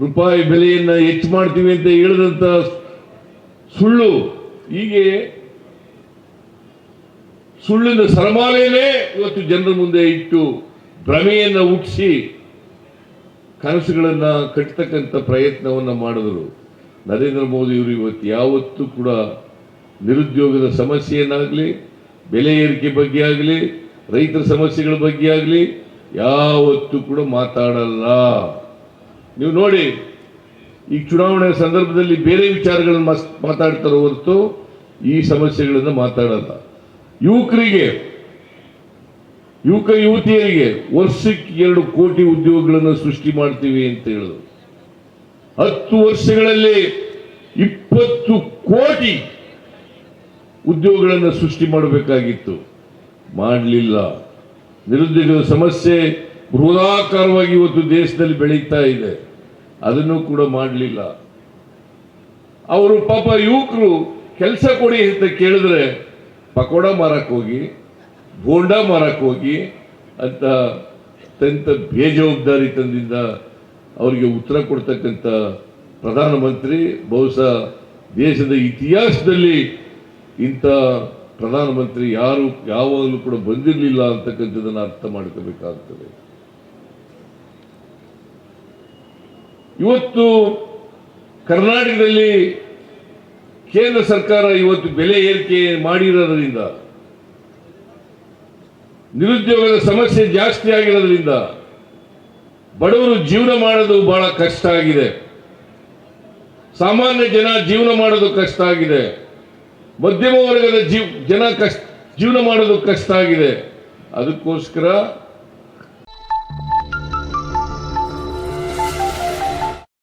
ರೂಪಾಯಿ ಬೆಲೆಯನ್ನು ಹೆಚ್ಚು ಮಾಡ್ತೀವಿ ಅಂತ ಹೇಳಿದಂಥ ಸುಳ್ಳು ಹೀಗೆ ಸುಳ್ಳಿನ ಸರಮಾಲೆಯೇ ಇವತ್ತು ಜನರ ಮುಂದೆ ಇಟ್ಟು ಭ್ರಮೆಯನ್ನು ಹುಟ್ಟಿಸಿ ಕನಸುಗಳನ್ನು ಕಟ್ಟತಕ್ಕಂಥ ಪ್ರಯತ್ನವನ್ನು ಮಾಡಿದರು. ನರೇಂದ್ರ ಮೋದಿಯವರು ಇವತ್ತು ಯಾವತ್ತೂ ಕೂಡ ನಿರುದ್ಯೋಗದ ಸಮಸ್ಯೆಯನ್ನಾಗಲಿ, ಬೆಲೆ ಏರಿಕೆ ಬಗ್ಗೆ ಆಗಲಿ, ರೈತರ ಸಮಸ್ಯೆಗಳ ಬಗ್ಗೆ ಆಗಲಿ ಯಾವತ್ತೂ ಕೂಡ ಮಾತಾಡಲ್ಲ. ನೀವು ನೋಡಿ, ಈ ಚುನಾವಣೆ ಸಂದರ್ಭದಲ್ಲಿ ಬೇರೆ ವಿಚಾರಗಳನ್ನು ಮಾತಾಡ್ತಾರೋ ಹೊರತು ಈ ಸಮಸ್ಯೆಗಳನ್ನು ಮಾತಾಡಲ್ಲ. ಯುವಕರಿಗೆ, ಯುವಕ ಯುವತಿಯರಿಗೆ ವರ್ಷಕ್ಕೆ ಎರಡು ಕೋಟಿ ಉದ್ಯೋಗಗಳನ್ನು ಸೃಷ್ಟಿ ಮಾಡ್ತೀವಿ ಅಂತ ಹೇಳಿದ್ರು ಹತ್ತು ವರ್ಷಗಳಲ್ಲಿ ಇಪ್ಪತ್ತು ಕೋಟಿ ಉದ್ಯೋಗಗಳನ್ನು ಸೃಷ್ಟಿ ಮಾಡಬೇಕಾಗಿತ್ತು. ಮಾಡಲಿಲ್ಲ. ನಿರುದ್ಯೋಗದ ಸಮಸ್ಯೆ ಬೃಹದಾಕಾರವಾಗಿ ಇವತ್ತು ದೇಶದಲ್ಲಿ ಬೆಳೀತಾ ಇದೆ. ಅದನ್ನು ಕೂಡ ಮಾಡಲಿಲ್ಲ. ಅವರು ಪಾಪ ಯುವಕರು ಕೆಲಸ ಕೊಡಿ ಅಂತ ಕೇಳಿದ್ರೆ, ಪಕೋಡ ಮಾರಕ್ ಹೋಗಿ, ಬೋಂಡಾ ಮಾರಕ್ ಹೋಗಿ ಅಂತ ಅತ್ಯಂತ ಬೇಜವಾಬ್ದಾರಿ ತಂದಿದ್ದ ಅವರಿಗೆ ಉತ್ತರ ಕೊಡ್ತಕ್ಕಂಥ ಪ್ರಧಾನಮಂತ್ರಿ, ಬಹುಶಃ ದೇಶದ ಇತಿಹಾಸದಲ್ಲಿ ಇಂಥ ಪ್ರಧಾನಮಂತ್ರಿ ಯಾರು ಯಾವಾಗಲೂ ಕೂಡ ಬಂದಿರಲಿಲ್ಲ ಅಂತಕ್ಕಂಥದ್ದನ್ನು ಅರ್ಥ ಮಾಡ್ಕೋಬೇಕಾಗ್ತದೆ. ಇವತ್ತು ಕರ್ನಾಟಕದಲ್ಲಿ ಕೇಂದ್ರ ಸರ್ಕಾರ ಇವತ್ತು ಬೆಲೆ ಏರಿಕೆ ಮಾಡಿರೋದ್ರಿಂದ, ನಿರುದ್ಯೋಗದ ಸಮಸ್ಯೆ ಜಾಸ್ತಿ ಆಗಿರೋದ್ರಿಂದ ಬಡವರು ಜೀವನ ಮಾಡೋದು ಬಹಳ ಕಷ್ಟ ಆಗಿದೆ. ಸಾಮಾನ್ಯ ಜನ ಜೀವನ ಮಾಡೋದು ಕಷ್ಟ ಆಗಿದೆ. ಮಧ್ಯಮ ವರ್ಗದ ಜೀವ ಜನ ಕಷ್ಟ ಜೀವನ ಮಾಡೋದು ಕಷ್ಟ ಆಗಿದೆ. ಅದಕ್ಕೋಸ್ಕರ